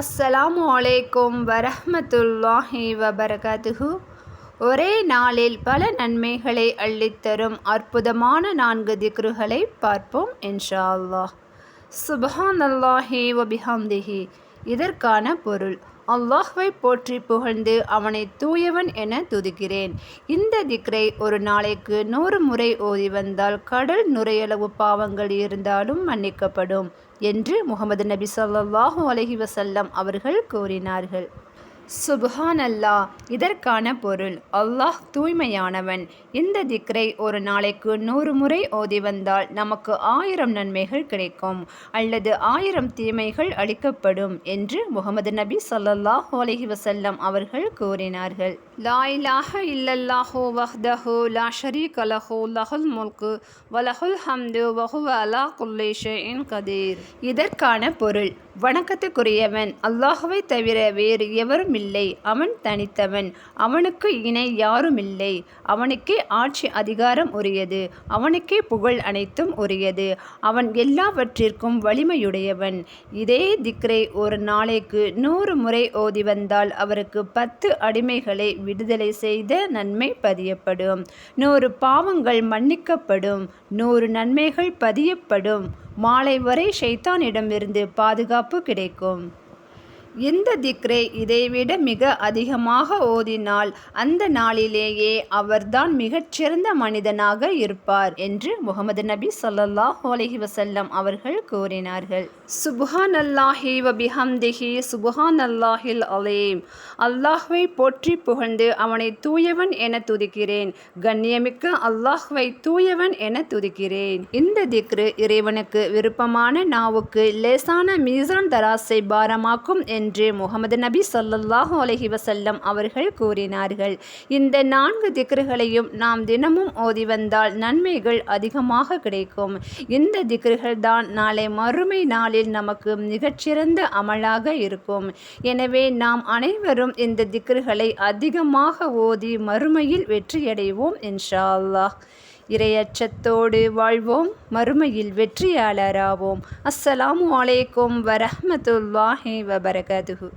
அஸ்ஸலாமு அலைக்கும் வரஹமத்துல்லாஹி வபரகாத்துஹு. ஒரே நாளில் பல நன்மைகளை அள்ளித்தரும் அற்புதமான நான்கு திக்ருகளை பார்ப்போம் இன்ஷா அல்லாஹ் சுபஹான் அல்லாஹி வபிஹம்திஹி. இதற்கான பொருள் அல்லாஹ்வை போற்றி புகழ்ந்து அவனை தூயவன் என துதிக்கிறேன். இந்த திக்ரை ஒரு நாளைக்கு நூறு முறை ஓதி வந்தால் கடல் நுரையளவு பாவங்கள் இருந்தாலும் மன்னிக்கப்படும். என்று முகமது நபி சொல்லாஹூ அலஹி வசல்லம் அவர்கள் கூறினார்கள். சுப்ஹான் அல்லாஹ் இதற்கான பொருள். அல்லாஹ் தூய்மையானவன். இந்த திக்ரை ஒரு நாளைக்கு நூறு முறை ஓதி வந்தால் நமக்கு ஆயிரம் நன்மைகள் கிடைக்கும். அல்லது ஆயிரம் தீமைகள் அளிக்கப்படும் என்று முகமது நபி ஸல்லல்லாஹு அலைஹி வஸல்லம் அவர்கள் கூறினார்கள். லா இலாஹ இல்லல்லாஹு வஹ்தஹு லா ஷரீக லஹு லஹுல் முல்கு வலஹுல் ஹம்து வஹுவ அலா குல்லி ஷைஇன் கதீர். இதற்கான பொருள். வணக்கத்துக்குரியவன். அல்லாஹுவை தவிர வேறு எவரும் இல்லை. அவன் தனித்தவன். அவனுக்கு இணை யாரும் இல்லை. அவனுக்கே ஆட்சி அதிகாரம் உரியது. அவனுக்கே புகழ் அனைத்தும் உரியது. அவன் எல்லாவற்றிற்கும் வலிமையுடையவன். இதே திக்ரை ஒரு நாளைக்கு நூறு முறை ஓதி வந்தால் அவருக்கு பத்து அடிமைகளை விடுதலை செய்த நன்மை பதியப்படும். நூறு பாவங்கள் மன்னிக்கப்படும். நூறு நன்மைகள் பதியப்படும். மாலை வரை ஷைத்தானிடமிருந்து பாதுகாப்பு கிடைக்கும். இந்த திக்ரை இதைவிட மிக அதிகமாக ஓதினால் அந்த நாளிலேயே அவர்தான் மிகச்சிறந்த மனிதனாக இருப்பார் என்று முகமது நபி ஸல்லல்லாஹு அலஹி வசல்லம் அவர்கள் கூறினார்கள். சுபஹான் அல்லாஹி வபிஹம்திஹி சுபஹான் அல்லாஹில் அலீம். அல்லாஹ்வை போற்றி புகழ்ந்து அவனை தூயவன் என துதிக்கிறேன். கண்ணியமிக்க அல்லாஹ்வை தூயவன் என துதிக்கிறேன். இந்த திக்ரு இறைவனுக்கு விருப்பமான நாவுக்கு லேசான மீசான் தராசை பாரமாக்கும் என்று என்று முகமது நபி சொல்லல்லாஹு அலஹி வசல்லம் அவர்கள் கூறினார்கள். இந்த நான்கு திக்ருகளையும் நாம் தினமும் ஓதி வந்தால் நன்மைகள் அதிகமாக கிடைக்கும். இந்த திக்ருகள் தான் நாளை மறுமை நாளில் நமக்கு மிகச்சிறந்த அமலாக இருக்கும். எனவே நாம் அனைவரும் இந்த திக்ருகளை அதிகமாக ஓதி மறுமையில் வெற்றியடைவோம் இன்ஷா அல்லாஹ். இரையச்சத்தோடு வாழ்வோம் மறுமையில் வெற்றியாளராவோம். அஸ்ஸலாமு அலைக்கும் வரஹமத்துல்லாஹி வபரகாதுஹு.